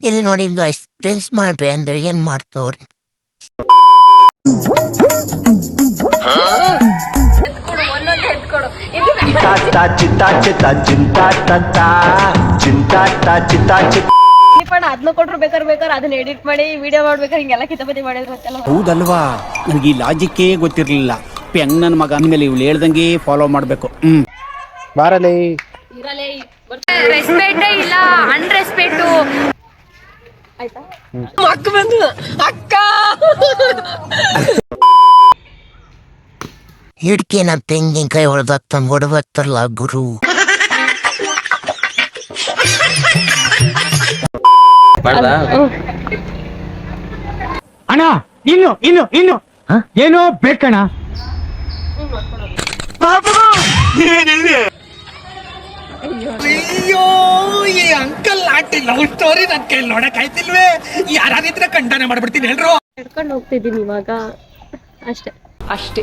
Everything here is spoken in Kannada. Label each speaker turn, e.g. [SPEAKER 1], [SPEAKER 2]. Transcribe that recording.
[SPEAKER 1] ಇಲ್ಲಿ ನೋಡಿ ಗಾಯ್ಸ್ ಪ್ರಿನ್ಸ್ ಮಾಡ್ರಿ ಅಂದ್ರೆ ಏನ್ ಮಾಡ್ತವ್ರಿ
[SPEAKER 2] ಚಿತಾ ಚಿತಾ ಚಿತಾ ಚಿಂತಾ ಟಾ ಚಿಂತಾ ಟಾ ಚಿತಾ ಚಿತಾ
[SPEAKER 3] ಪಣ ಅದನ್ನ ಕೊಟ್ರು ಬೇಕಾದ್ರೆ ಬೇಕಾದ್ರೆ ಅದನ್ನ ಎಡಿಟ್ ಮಾಡಿ ವಿಡಿಯೋ ಮಾಡ್ಬೇಕಾದ್ರೆ ಹಿಂಗೆಲ್ಲ ಕಿತಾಪತಿ ಮಾಡಿದ್ರು ಅಂತೆಲ್ಲ
[SPEAKER 4] ಹೌದಲ್ವಾ? ನನಗೆ ಈ ಲಾಜಿಕ್ಕೇ ಗೊತ್ತಿರಲಿಲ್ಲ. ಪೆಂಗ್ ನನ್ನ ಮಗ ಅಂದಮೇಲೆ ಇವಳು ಹೇಳ್ದಂಗೆ ಫಾಲೋ ಮಾಡಬೇಕು. ಹ್ಮ್.
[SPEAKER 5] ಬಾರಲೇ.
[SPEAKER 3] ರೆಸ್ಪೆಕ್ಟ್ ಇಲ್ಲ ಅನ್ರೆಸ್ಪೆಕ್ಟು ಆಯ್ತಾ?
[SPEAKER 1] ಹಿಡ್ಕಿನ ತೆಂಗಿನಕಾಯಿ ಹೊಡೆದಾಗ್ತಾನೆ ಹೊಡೆದಾಗ್ತಾರಲ್ಲ ಗುರು.
[SPEAKER 6] ಅಣ್ಣ ಇನ್ನು ಇನ್ನು ಇನ್ನು. ಏನೋ ಬೇಕಣ್ಣ?
[SPEAKER 7] ಆಂಟಿ ಲವ್ ಸ್ಟೋರಿ ನನ್ ಕೈಲಿ ನೋಡಕ್ ಆಯ್ತಿಲ್ವೇ ಯಾರಾದ್ರೆ ಖಂಡನೆ ಮಾಡ್ಬಿಡ್ತೀನಿ ಎಲ್ರು.
[SPEAKER 3] ನಡ್ಕೊಂಡು ಹೋಗ್ತಿದ್ದೀನಿ ಇವಾಗ. ಅಷ್ಟೇ.
[SPEAKER 8] ಅಷ್ಟೇ.